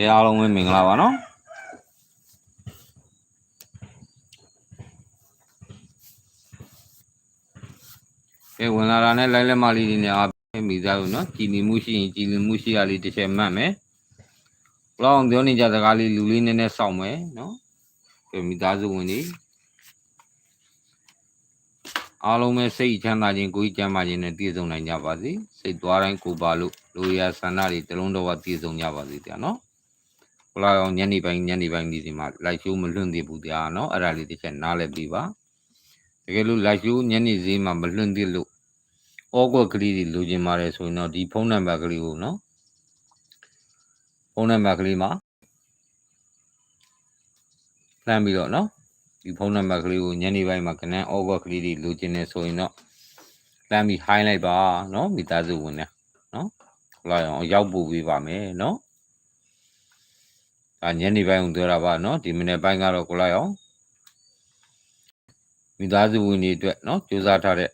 ကဲအားလုံးပဲမင်္ဂလာပါနော်ကဲဝင်လာတာနဲ့လိုက်လက်မလေးတွေနဲ့အားပေးမိသားလို့နော်ကြည်လင်မှုရှိရင်ကြည်လင်မှုရှိရလေးတစ်ချက်မှတ်မယ်ဘလောက်အောင်ပြောနေကြစကားလေးလူလေးနည်းနည်းစောင့်မယ်နော်ကဲမိသားစုဝင်တွေအားလုံးပဲစိတ်ချမ်းသာခြင်းကိုယ်ကြီးကျမ်းမာခြင်းနဲ့ပြည့်စုံနိုင်ကြပါစေစိတ်သွားတိုင်းကိုယ်ပါလို့လူရဆန္ဒတွေတလုံးတော်ဝပြည့်စုံကြပါစေတရားနော်ဘ လာအောင်ညနေပိုင်းညနေပိုင်းဒီစီမှာလိုက်ရှိုးမလွင့်သေးဘူးတရားနော်အဲ့ဒါလေးတစ်ချက်နားလည်ပြီးပါတကယ်လို့လိုက်ရှိုးညနေဈေးမှာမလွင့်သေးလို့ဩကွက်ကလေးတွေလိုချင်ပါတယ်ဆိုရင်တော့ဒီဖုန်းနံပါတ်ကလေးကိုနော်ဖုန်းနံပါတ်ကလေးမှာလှမ်းပြီးတော့နော်ဒီဖုန်းနံပါတ်ကလေးကိုညနေပိုင်းမှာကနန်းဩကွက်ကလေးတွေလိုချင်နေဆိုရင်တော့လှမ်းပြီး high လိုက်ပါနော်မိသားစုဝင်နေနော်ဘလာအောင်ရောက်ပို့ပေးပါမယ်နော် ဒါညနေပိုင်းကိုတွေ့တာပါနော်ဒီမနေ့ပိုင်းကတော့ကိုလိုက်အောင်မိသားစုဝင်တွေအတွက်နော်ကြိုးစားထားတဲ့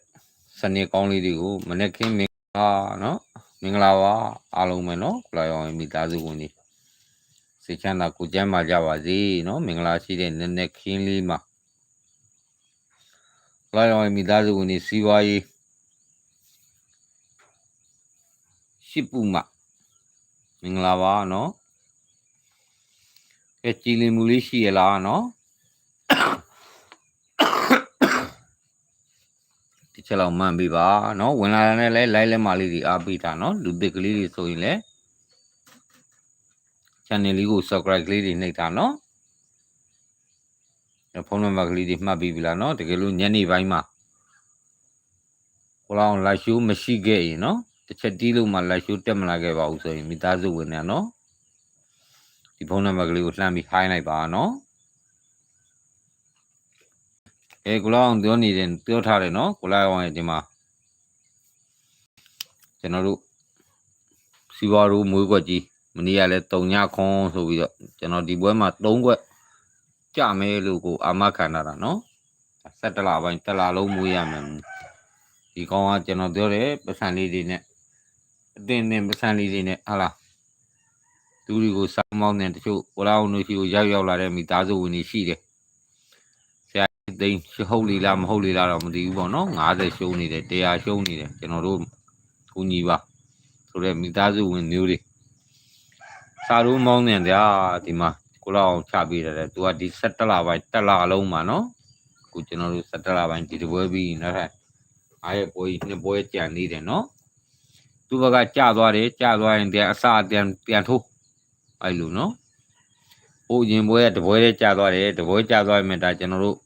စနစ်ကောင်းလေးတွေကိုမနေ့ကမင်္ဂလာနော်မင်္ဂလာပါအားလုံးပဲနော်ကိုလိုက်အောင်မိသားစုဝင်တွေစိတ်ချမ်းသာကိုကျမ်းပါကြပါစေနော်မင်္ဂလာရှိတဲ့နည်းနည်းခင်းလေးမှာကိုလိုက်အောင်မိသားစုဝင်တွေစီးပွားရေးရှိပုမမင်္ဂလာပါနော် ကဲကြည်လင်မှုလေးရှိရလားနော်ဒီချက်လောက်မှန်ပြီပါနော်ဝင်လာတဲ့နဲ့လဲလိုက်လက်မလေးတွေအားပေးတာနော်လူသစ်ကလေးတွေဆိုရင်လဲ channel လေးကို subscribe ကလေးတွေနှိပ်တာနော်ဖုန်းနံပါတ်ကလေးတွေမှတ်ပြီးပြီလားနော်တကယ်လို့ညနေပိုင်းမှာကိုလောင် live show မရှိခဲ့ရင်နော်တစ်ချက်တီးလို့မှ live show တက်မလာခဲ့ပါဘူးဆိုရင်မိသားစုဝင်နေနော် ဒီဖုန်းနံပါတ်ကလေးကိုလှမ်းပြီး high လိုက်ပါနော်အဲကိုလောင်ပြောနေတယ်ပြောထားတယ်နော်ကိုလောင်ရဲ့ဒီမှာကျွန်တော်တို့စီဝါရိုးမွေးကွက်ကြီးမနေ့ကလည်းတုံညခွန်ဆိုပြီးတော့ကျွန်တော်ဒီပွဲမှာ3ကွက်ကြမယ်လို့ကိုအာမခံထားတာနော်17လပိုင်းတစ်လလုံးမွေးရမယ်ဒီကောင်ကကျွန်တော်ပြောတယ်ပတ်စံလေးတွေနဲ့အတင်းတင်းပတ်စံလေးတွေနဲ့ဟာလား သူတွေကိုစောင်းမောင်းတဲ့တချို့ဝလာအောင်တို့ရှိကိုရောက်ရောက်လာတဲ့မိသားစုဝင်တွေရှိတယ်။ဆရာကြီးသိန်းဟုတ်လီလားမဟုတ်လီလားတော့မသိဘူးပေါ့နော်90ရှုံးနေတယ်100ရှုံးနေတယ်ကျွန်တော်တို့ကူညီပါဆိုတော့မိသားစုဝင်မျိုးတွေစာရိုးမောင်းနေတယ်ဒီမှာကိုလောက်အောင်ချပေးတယ်သူကဒီ17လပိုင်းတက်လာလုံးမှာနော်အခုကျွန်တော်တို့17လပိုင်းဒီတပွဲပြီးနောက်ထပ်အားရဲ့ပွဲနှစ်ပွဲကြံနေတယ်နော်သူဘက်ကကြာသွားတယ်ကြာသွားရင်ပြန်အစပြန်ပြန်ထိုး အဲ့လိုနော်ဟိုရင်ပွဲကတပွဲလေးကြာသွားတယ်တပွဲကြာသွားရင်ဒါကျွန်တော်တို့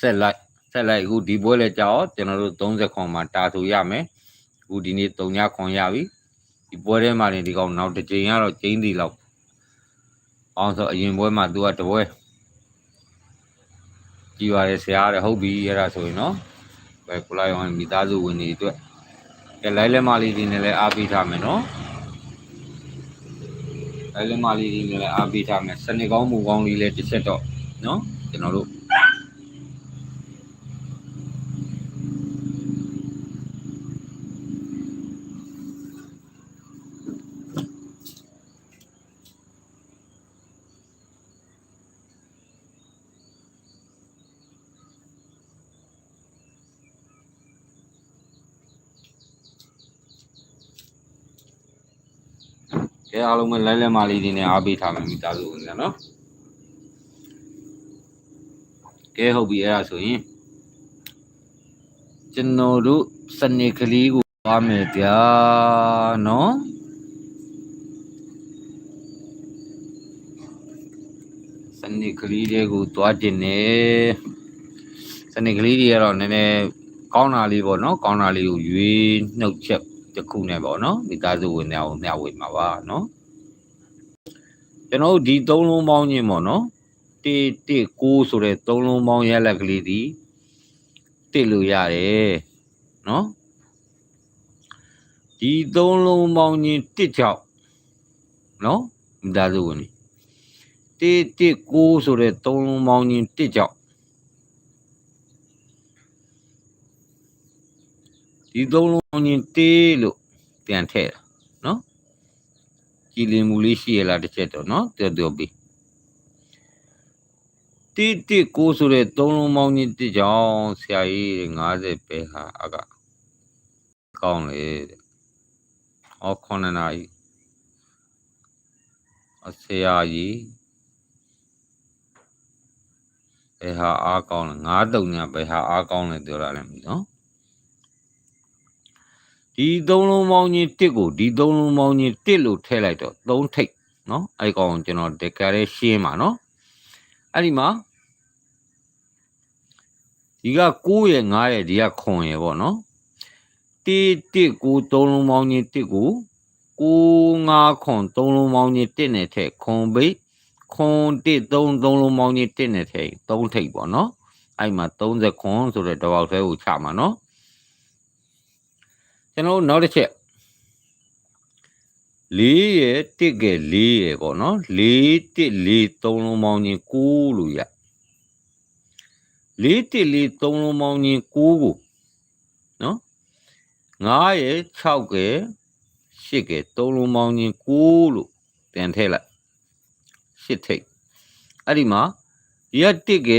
ဆက်လိုက်ဆက်လိုက်အခုဒီပွဲလေးကြာတော့ကျွန်တော်တို့30ခွန်မှာတာထူရမယ်အခုဒီနေ့3ညခွန်ရပြီဒီပွဲထဲမှာနေဒီကောင်နောက်တစ်ချိန်ကတော့ကျင်းစီလောက်အောင်ဆိုအရင်ပွဲမှာ तू ကတပွဲကြည်ပါတယ်ဆရာတဲ့ဟုတ်ပြီအဲ့ဒါဆိုရင်နော်ဘယ်ကိုလိုက်အောင်မိသားစုဝင်တွေအတွက်ကဲလိုက်လက်မလေးဒီနဲ့လည်းအားပေးထားမယ်နော် အဲလမလေးတွေလည်းအားပေးထားမယ်စနေကောင်းမူကောင်းလေးလည်းတစ်ချက်တော့နော်ကျွန်တော်တို့ ကဲအားလုံးပဲလိုက်လက်မလေးတွေနဲ့အားပေးထားမယ်မိသားစုဝင်တယ်နော်ကဲဟုတ်ပြီအဲ့ဒါဆိုရင်ကျွန်တော်တို့စနေကလေးကိုသွားမယ်ဗျာနော်စနေကလေးတွေကိုသွားခြင်းနဲ့စနေကလေးတွေကတော့နည်းနည်းကောင်းတာလေးပေါ့နော်ကောင်းတာလေးကိုရွေးနှုတ်ချက် တစ်ခုနဲ့ပေါ့နော်မိသားစုဝင်များကိုမျှဝေမှာပါနော်ကျွန်တော်တို့ဒီသုံးလုံးပေါင်းခြင်းပေါ့နော်1 1 9ဆိုတဲ့သုံးလုံးပေါင်းရက်လက်ကလေးဒီတစ်လို့ရတယ်နော်ဒီသုံးလုံးပေါင်းခြင်းတစ်ချောက်နော်မိသားစုဝင်တွေ1 1 9ဆိုတဲ့သုံးလုံးပေါင်းခြင်းတစ်ချောက် ဒီသုံးလုံးပေါင်းခြင်း1လို့ပြန်ထည့်တာနော်ကြကြည်လင်မှုလေးရှိရလားတစ်ချက်တော့နော်တော်တော်ပြီတိတိကိုဆိုတဲ့သုံးလုံးပေါင်းကြီးတစ်ကြောင်ဆရာကြီး50ပဲဟာအကကောင်းလေတဲ့ဟော9နာရီအဆရာကြီးဘယ်ဟာအားကောင်းလဲ9တုံညာဘယ်ဟာအားကောင်းလဲပြောတာလည်းမသိနော် ဒီသုံးလုံးပေါင်းကြီးတစ်ကိုဒီသုံးလုံးပေါင်းကြီးတစ်လို့ထည့်လိုက်တော့သုံးထိပ်နော်အဲ့ကောင်ကျွန်တော်ဒီကရဲရှင်းပါနော်အဲ့ဒီမှာဒီက9ရဲ့9ရဲ့ဒီကခွန်ရဲ့ပေါ့နော်တိတိကိုသုံးလုံးပေါင်းကြီးတစ်ကို9 5ခွန်သုံးလုံးပေါင်းကြီးတစ်နဲ့ထည့်ခွန်ဘိတ်ခွန်တစ်သုံးသုံးလုံးပေါင်းကြီးတစ်နဲ့ထည့်သုံးထိပ်ပေါ့နော်အဲ့မှာ30ခွန်ဆိုတဲ့တပေါက်သေးကိုချမှာနော် ကျွန်တော်နောက်တစ်ချက်လေးရတစ်ကလေးရပေါ့နော်လေးတစ်လေးသုံးလုံးပေါင်းချင်း9လို့ရလေးတစ်လေးသုံးလုံးပေါင်းချင်း9ကိုနော်9ရ6က8ကသုံးလုံးပေါင်းချင်း9လို့ပြန်ထည့်လိုက်8ထိပ်အဲ့ဒီမှာဒီကတစ်က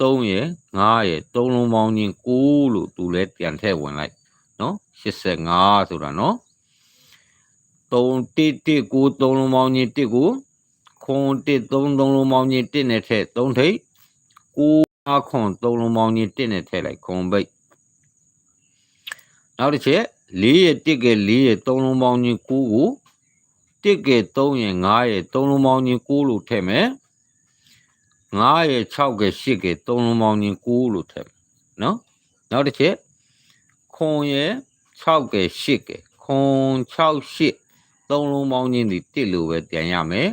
3ရ9ရသုံးလုံးပေါင်းချင်း9လို့သူလဲပြန်ထည့်ဝင်လိုက်နော် 85ဆိုတာနော်3တစ်တစ်ကို3လုံးပေါင်းချင်းတစ်ကိုခွန်တစ်3 3လုံးပေါင်းချင်းတစ်နဲ့ထည့်3ထိပ်9အခွန်3လုံးပေါင်းချင်းတစ်နဲ့ထည့်လိုက်ခွန်ဘိတ်နောက်တစ်ချက်4ရဲ့တစ်က4ရဲ့3လုံးပေါင်းချင်း9ကိုတစ်က3ရဲ့5ရဲ့3လုံးပေါင်းချင်း9လို့ထည့်မယ်9ရဲ့6က8က3လုံးပေါင်းချင်း9လို့ထည့်မယ်နော်နောက်တစ်ချက်ခွန်ရဲ့ 6က8ကခွန်6 8သုံးလုံးပေါင်းချင်းဒီတစ်လို့ပဲပြန်ရမယ်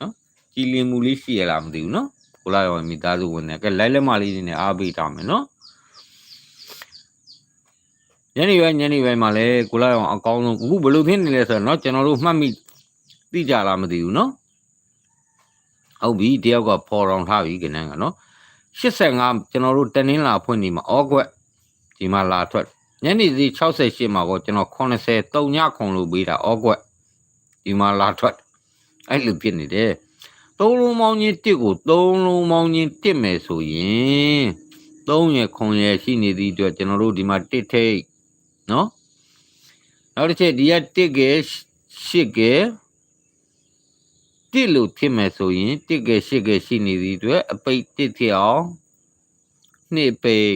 နော်ကြည်လင်မှုလေးရှိရလားမသိဘူးနော်ကိုလာရောမိသားစုဝင်တယ်ကဲလိုက်လက်မလေးနေအားပေးထားမယ်နော်ညနေပိုင်းညနေပိုင်းမှာလဲကိုလာရောအကောင်းဆုံးအခုဘယ်လိုဖြစ်နေလဲဆိုတော့เนาะကျွန်တော်တို့မှတ်မိသိကြလားမသိဘူးเนาะဟုတ်ပြီတယောက်ကပေါ်တော်ထားပြီကနေကနော်85ကျွန်တော်တို့တနင်္လာဖွင့်နေမှာအောကွက်ဒီမှာလာထွက် ညနေစီ68မှာကိုကျွန်တော်80 3ညခုံလို့ပေးတာအောကွက်ဒီမှာလာထွက်အဲ့လိုဖြစ်နေတယ်သုံးလုံးမောင်းချင်းတစ်ကိုသုံးလုံးမောင်းချင်းတစ်မယ်ဆိုရင်သုံးရခုံရရှိနေသည့်အတွက်ကျွန်တော်တို့ဒီမှာတစ်ထိတ်နော်နောက်တစ်ချက်ဒီကတစ်ကရှစ်ကတစ်လို့ဖြစ်မယ်ဆိုရင်တစ်ကရှစ်ကရှိနေသည့်အတွက်အပိတ်တစ်ဖြစ်အောင်နှစ်ပိတ်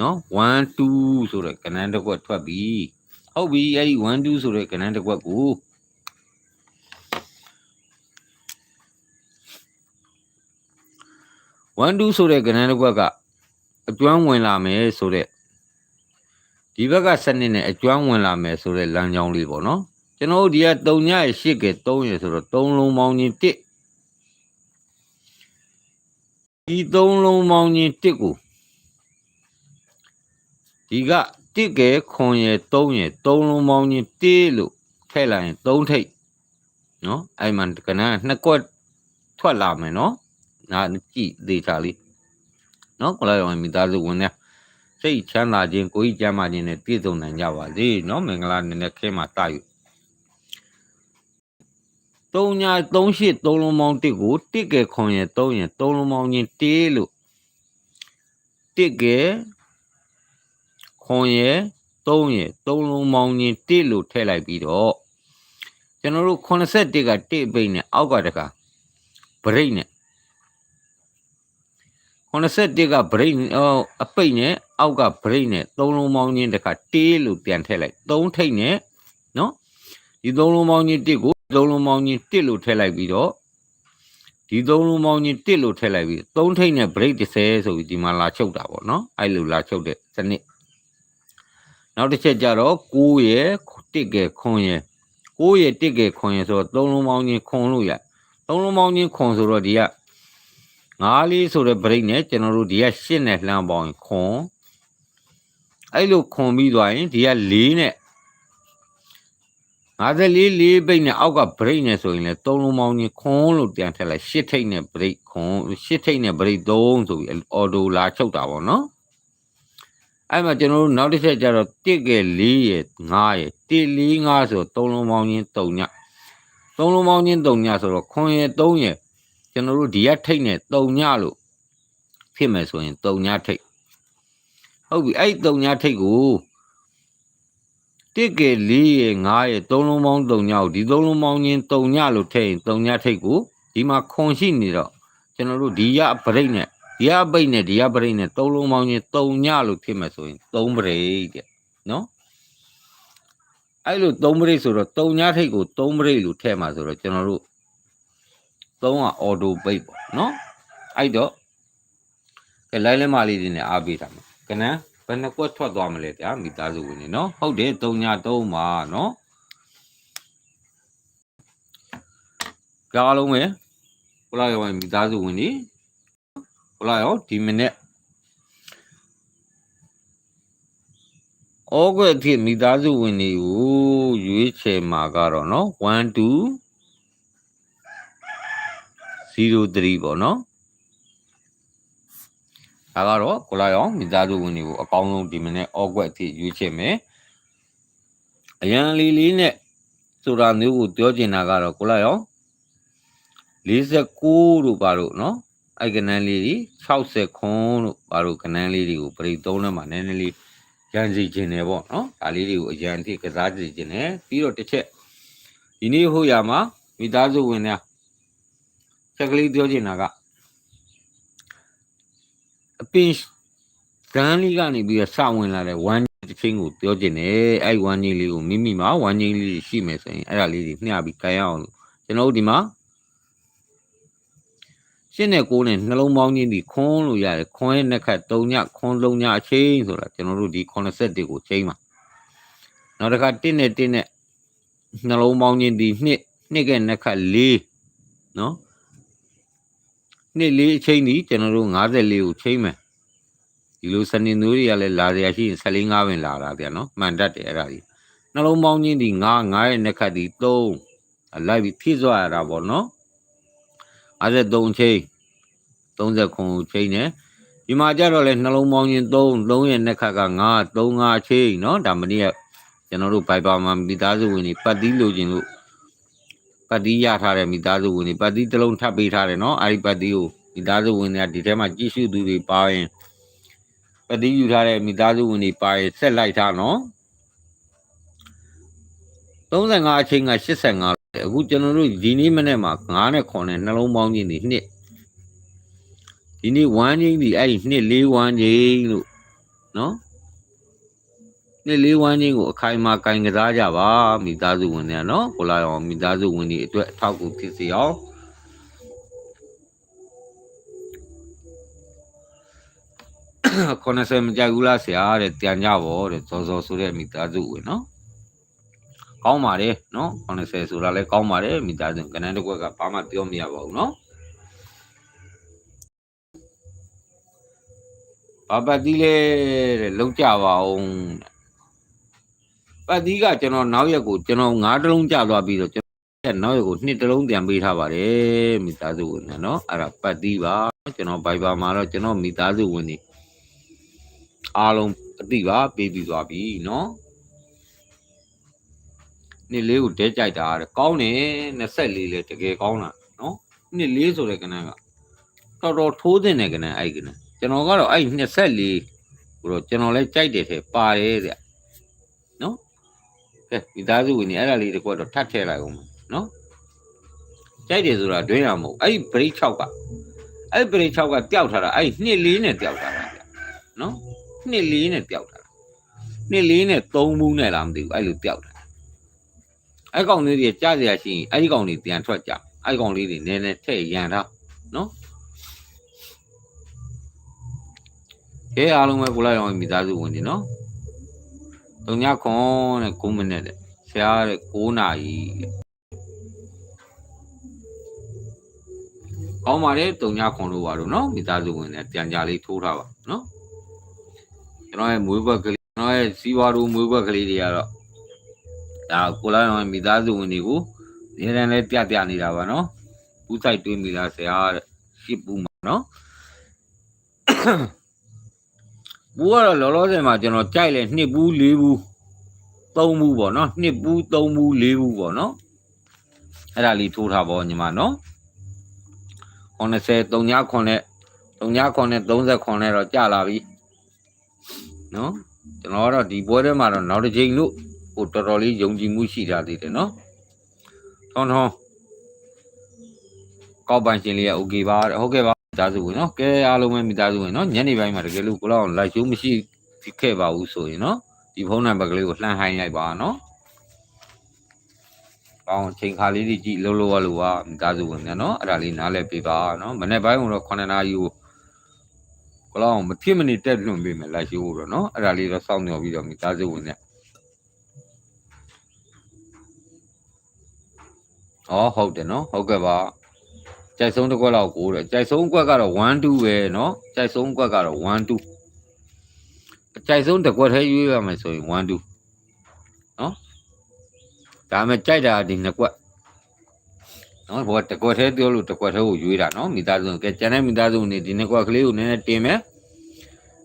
နော်1 2ဆိုတဲ့ကဏ္ဍတစ်ခွက်ထွက်ပြီဟုတ်ပြီအဲ့ဒီ1 2ဆိုတဲ့ကဏ္ဍတစ်ခွက်ကို1 2ဆိုတဲ့ကဏ္ဍတစ်ခွက်ကအကျွမ်းဝင်လာမယ်ဆိုတဲ့ဒီဘက်ကစနစ်နဲ့အကျွမ်းဝင်လာမယ်ဆိုတဲ့လမ်းကြောင်းလေးပေါ့နော်ကျွန်တော်တို့ဒီက3ညရဲ့8က3ရဆိုတော့3လုံးပေါင်းချင်း1ဒီ3လုံးပေါင်းချင်း1ကို ဒီကတစ်ကဲခွန်ရယ်3ရယ်3လုံးပေါင်းချင်း1လို့ထည့်လိုက်ရင်3ထိပ်နော်အဲ့မှကနန်းနှစ်ကွက်ထွက်လာမယ်နော်နာကြည့်သေးချာလေးနော်ကိုလာရောမိသားစုဝင်နေစိတ်ချမ်းသာခြင်းကိုယ်ကြီးကျမ်းမာခြင်းနဲ့ပြည့်စုံနိုင်ကြပါစေနော်မင်္ဂလာနည်းနည်းခဲမှာတာယူ3ညာ38 3လုံးပေါင်း1ကို1ကဲခွန်ရယ်3ရယ်3လုံးပေါင်းချင်း1လို့1ကဲ ခွန်ရယ်3ရယ်3လုံးပေါင်းချင်း1လို့ထည့်လိုက်ပြီးတော့ကျွန်တော်တို့81က1ပိတ်နဲ့အောက်ကတကဗရိတ်နဲ့81ကဗရိတ်အပိတ်နဲ့အောက်ကဗရိတ်နဲ့3လုံးပေါင်းချင်းတက1လို့ပြန်ထည့်လိုက်3ထိတ်နဲ့နော်ဒီ3လုံးပေါင်းချင်း1ကို3လုံးပေါင်းချင်း1လို့ထည့်လိုက်ပြီးတော့ဒီ3လုံးပေါင်းချင်း1လို့ထည့်လိုက်ပြီး3ထိတ်နဲ့ဗရိတ်30ဆိုပြီးဒီမှာလာချုပ်တာပေါ့နော်အဲ့လိုလာချုပ်တဲ့စနစ် နောက်တစ်ချက်ကြတော့9ရယ်1ကဲခွန်ရယ်9ရယ်1ကဲခွန်ရယ်ဆိုတော့3လုံးပေါင်းချင်းခွန်လို့ရ3လုံးပေါင်းချင်းခွန်ဆိုတော့ဒီက9လေးဆိုတဲ့ဗရိတ်နဲ့ကျွန်တော်တို့ဒီက8နဲ့လှမ်းပေါင်းခွန်အဲ့လိုခွန်ပြီးသွားရင်ဒီက4နဲ့54လေးပိတ်နဲ့အောက်ကဗရိတ်နဲ့ဆိုရင်လည်း3လုံးပေါင်းချင်းခွန်လို့ပြန်ထည့်လိုက်8ထိတ်နဲ့ဗရိတ်ခွန်8ထိတ်နဲ့ဗရိတ်3ဆိုပြီးအော်တိုလာချုပ်တာပေါ့နော် အဲ့မှာကျွန်တော်တို့နောက်တစ်ချက်ကျတော့1က4ရယ်5ရယ်1 4 5ဆိုသုံးလုံးပေါင်းချင်း3ညသုံးလုံးပေါင်းချင်း3ညဆိုတော့ခွန်ရယ်3ရယ်ကျွန်တော်တို့ဒီကထိတ်နဲ့3ညလို့ဖြစ်မယ်ဆိုရင်3ညထိတ်ဟုတ်ပြီအဲ့3ညထိတ်ကို1က4ရယ်5ရယ်သုံးလုံးပေါင်း3ညကိုဒီသုံးလုံးပေါင်းချင်း3ညလို့ထည့်ရင်3ညထိတ်ကိုဒီမှာခွန်ရှိနေတော့ကျွန်တော်တို့ဒီရပရိတ်နဲ့ ဒီရပိတ်နဲ့ဒီရပရိတ်နဲ့သုံးလုံးပေါင်းချင်း3ညလို့ဖြစ်မယ်ဆိုရင်3ပရိတ်တဲ့နော်အဲ့လို3ပရိတ်ဆိုတော့3ညထိတ်ကို3ပရိတ်လို့ထည့်မှာဆိုတော့ကျွန်တော်တို့3ကအော်တိုပိတ်ပေါ့နော်အဲ့တော့ကဲလိုင်းလက်မလေးတွေနဲ့အားပေးတာမှာကနန်းဘယ်နှကွက်ထွက်သွားမလဲဗျာမိသားစုဝင်နေနော်ဟုတ်တယ်3ည3မှာနော်ကြားလုံးပဲဘလာရောမိသားစုဝင်နေ ဘလာရောဒီမိနစ်ဩကွက်အဖြစ်မိသားစုဝင်တွေကိုရွေးချယ်မှာကတော့နော်1 2 03ပေါ့နော်ဒါကတော့ကိုလာရောမိသားစုဝင်တွေကိုအကောင်းဆုံးဒီမိနစ်ဩကွက်အဖြစ်ရွေးချယ်မယ်အရန်လီလေးနဲ့ဆိုတာမျိုးကိုပြောချင်တာကတော့ကိုလာရော49တို့ပါတို့နော် အဲ့ကနန်းလေးကြီး60ခွန်းတို့ပါတို့ကနန်းလေးတွေကိုပြိသုံးထဲမှာနည်းနည်းလေးရန်စီခြင်းတယ်ပေါ့နော်ဒါလေးတွေကိုအရန်အထိကစားစီခြင်းတယ်ပြီးတော့တစ်ချက်ဒီနေ့ဟိုရမှာမိသားစုဝင်များချက်ကလေးပြောချင်တာကအပင်ဇန်လေးကနေပြီးတော့စဝင်လာတဲ့ဝမ်းတစ်ချင်းကိုပြောချင်တယ်အဲ့ဝမ်းကြီးလေးကိုမိမိမှာဝမ်းကြီးလေးရှိမယ်ဆိုရင်အဲ့ဒါလေးတွေမျှပြီးကြိုင်အောင်လို့ကျွန်တော်တို့ဒီမှာ ရှင်းနဲ့ကိုးနဲ့နှလုံးပေါင်းချင်းဒီခွန်းလို့ရတယ်ခွန်းရဲ့နှစ်ခတ်၃ညခွန်းလုံးညအချင်းဆိုတာကျွန်တော်တို့ဒီ81ကိုချိန်ပါနောက်တစ်ခါ1နဲ့1နဲ့နှလုံးပေါင်းချင်းဒီနှစ်နှစ်ကနှစ်ခတ်၄နော်နှစ်လေးအချိန်ဒီကျွန်တော်တို့54ကိုချိန်မယ်ဒီလိုစနေမျိုးတွေကလည်းလာရရှိရင်14 5ပင်လာတာဗျာနော်မှန်တတ်တယ်အဲ့ဒါကြီးနှလုံးပေါင်းချင်းဒီ9 9ရဲ့နှစ်ခတ်ဒီ3လိုက်ပြီးဖြည့်စွာရတာပေါ့နော် 53ချိန်30ခုချိန်နဲ့ဒီမှာကြတော့လေနှလုံးပေါင်းချင်း3 3ရဲ့နှစ်ခတ်က9 3 5ချိန်เนาะဒါမနေ့ကကျွန်တော်တို့ဘိုက်ပါမှာမိသားစုဝင်တွေပတ်တီးလိုချင်လို့ပတ်တီးရထားတဲ့မိသားစုဝင်တွေပတ်တီးတစ်လုံးထပ်ပေးထားတယ်เนาะအဲ့ဒီပတ်တီးကိုမိသားစုဝင်တွေကဒီထဲမှာကြည့်ရှုသူတွေပါရင်ပတ်တီးယူထားတဲ့မိသားစုဝင်တွေပါရင်ဆက်လိုက်ထားเนาะ35အချိန်က85 အခုကျွန်တော်တို့ဒီနေ့မနေ့မှာ9နဲ့9နဲ့နှလုံးပေါင်းခြင်းဒီနှစ်ဒီနေ့1ချင်းဒီအဲ့ဒီနှစ်4 1ချင်းလို့နော်နှစ်4 1ချင်းကိုအခိုင်အမာကင်ကစားကြပါမိသားစုဝင်တွေနော်ကိုလာအောင်မိသားစုဝင်တွေအတွက်အထောက်အကူဖြစ်စေအောင်90မကြိုက်ဘူးလားဆရာတဲ့တန်ကြပါတဲ့စောစောဆိုတဲ့မိသားစုဝင်နော် ကောင်းပါတယ်နော်90ဆိုတာလည်းကောင်းပါတယ်မိသားစုကနန်းတစ်ခွက်ကဘာမှပြောမရပါဘူးနော်ဘာပတ်တိလဲတဲ့လုံးကြပါအောင်ပတ်တိကကျွန်တော်နောက်ရက်ကိုကျွန်တော်ငါးတလုံးကြသွားပြီးတော့ကျွန်တော်နောက်ရက်ကိုနှစ်တလုံးပြန်ပေးထားပါတယ်မိသားစုဝင်နဲ့နော်အဲ့ဒါပတ်တိပါကျွန်တော်ဘိုင်ဘာမှာတော့ကျွန်တော်မိသားစုဝင်နေအားလုံးအတိပါပေးပြီးသွားပြီနော် နှစ်လေးကိုဒဲကြိုက်တာတဲ့ကောင်းတယ်24လေတကယ်ကောင်းတာနော်နှစ်လေးဆိုတဲ့ကနန်းကတော်တော်ထိုးတဲ့ကနန်းအဲ့ကနန်းကျွန်တော်ကတော့အဲ့24ကိုတော့ကျွန်တော်လည်းကြိုက်တယ်ထဲပါတယ်တဲ့နော်ကဲမိသားစုဝင်နေအဲ့ဒါလေးတကွတော့ထပ်ထည့်လိုက်အောင်နော်ကြိုက်တယ်ဆိုတာတွင်းရမဟုတ်အဲ့ break 6ကအဲ့ break 6ကတယောက်ထားတာအဲ့နှစ်လေးနဲ့တယောက်ထားတာနော်နှစ်လေးနဲ့တယောက်ထားတာနှစ်လေးနဲ့3ဘူးနဲ့လားမသိဘူးအဲ့လိုတယောက်ထား အဲ့ကောင်လေးတွေကြားစရာရှိရင်အဲ့ဒီကောင်တွေပြန်ထွက်ကြအဲ့ကောင်လေးတွေနည်းနည်းထည့်ရန်ထားနော်ကဲအားလုံးပဲကိုလိုက်အောင်မိသားစုဝင်နေနော်တုံညခွန်တဲ့9မိနစ်တဲ့ဆရာတဲ့9နာရီတဲ့ကောင်းပါတယ်တုံညခွန်လို့ပါတော့နော်မိသားစုဝင်နဲ့ပြန်ကြလေးထိုးထားပါနော်ကျွန်တော်ရဲ့မွေးဘက်ကလေးကျွန်တော်ရဲ့စီးပွားတို့မွေးဘက်ကလေးတွေကတော့ ဒါကိုလိုက်အောင်မိသားစုဝင်တွေကိုနေရန်လဲပြပြနေတာပါနော်ဘူးဆိုင်တွေးမိလားဆရာတဲ့ရှစ်ဘူးမှာနော်ဘူးကတော့လောလောဆယ်မှာကျွန်တော်ကြိုက်လဲနှစ်ဘူးလေးဘူးသုံးဘူးပေါ့နော်နှစ်ဘူးသုံးဘူးလေးဘူးပေါ့နော်အဲ့ဒါလေးထိုးထားပါညီမနော်90 3ညခွန်နဲ့3ညခွန်နဲ့30နဲ့တော့ကြာလာပြီနော်ကျွန်တော်ကတော့ဒီပွဲထဲမှာတော့နောက်တစ်ချိန်လို့ ကိုတော်တော်လေးယုံကြည်မှုရှိကြသေးတယ်နော်ထုံထုံကောက်ပိုင်ရှင်လေးက okay ပါဟုတ်ကဲ့ပါမိသားစုဝင်နော်ကဲအားလုံးပဲမိသားစုဝင်နော်ညနေပိုင်းမှာတကယ်လို့ကိုလောက်လိုက်ရှုံးမရှိခဲ့ပါဘူးဆိုရင်နော်ဒီဖုန်းနံပါတ်ကလေးကိုလှမ်းဟိုင်းလိုက်ပါနော်ကောင်းချိန်ခါလေးတွေကြည့်လုံးလုံးရလို့ပါမိသားစုဝင်များနော်အဲ့ဒါလေးနားလည်ပေးပါနော်မနေ့ပိုင်းကတော့9နာရီကိုကလောင်းမဖြစ်မနေတက်လွန်ပေးမယ်လိုက်ရှိုးတော့နော်အဲ့ဒါလေးတော့စောင့်ညော်ပြီးတော့မိသားစုဝင်များ ဩဟုတ်တယ်နော်ဟုတ်ကဲ့ပါကြိုက်ဆုံးတစ်ခွက်လောက်ကိုတဲ့ကြိုက်ဆုံးခွက်ကတော့1 2ပဲနော်ကြိုက်ဆုံးခွက်ကတော့1 2ကြိုက်ဆုံးတစ်ခွက်ထဲရွေးရမယ်ဆိုရင်1 2နော်ဒါမှကြိုက်တာဒီနှစ်ခွက်နော်ဘောတစ်ခွက်ထဲပြောလို့တစ်ခွက်ထဲကိုရွေးတာနော်မိသားစုကဲကျန်တဲ့မိသားစုနေဒီနှစ်ခွက်ကလေးကိုနည်းနည်းတင်မယ်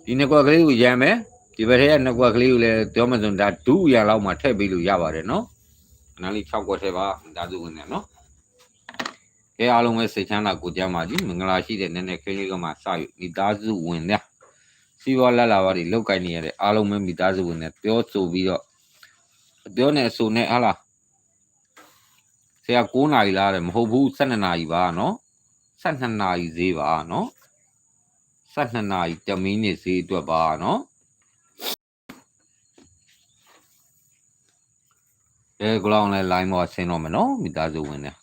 ဒီနှစ်ခွက်ကလေးကိုရမ်းမယ်ဒီဘက်ထဲကနှစ်ခွက်ကလေးကိုလည်းပြောမှဆိုရင်ဒါဒုရလောက်မှထည့်ပေးလို့ရပါတယ်နော် နားလေး6ခွက်ထဲပါမိသားစုဝင်နေနော်ကဲအားလုံးပဲစိတ်ချမ်းသာကိုကြမ်းပါကြီးမင်္ဂလာရှိတဲ့နည်းနည်းခင်းလေးကမှစယူမိသားစုဝင်တဲ့စီးပွားလက်လာပါတွေလောက်ကင်နေရတဲ့အားလုံးပဲမိသားစုဝင်တဲ့ပြောဆိုပြီးတော့ပြောနေအဆိုနဲ့ဟာလားဆရာ9နာရီလားတဲ့မဟုတ်ဘူး12နာရီပါနော်12နာရီဈေးပါနော်12နာရီတမင်းနေဈေးအတွက်ပါနော် ကဲကိုလောင်လဲ line ပေါ်ဆင်းတော့မယ်နော်မိသားစုဝင်တဲ့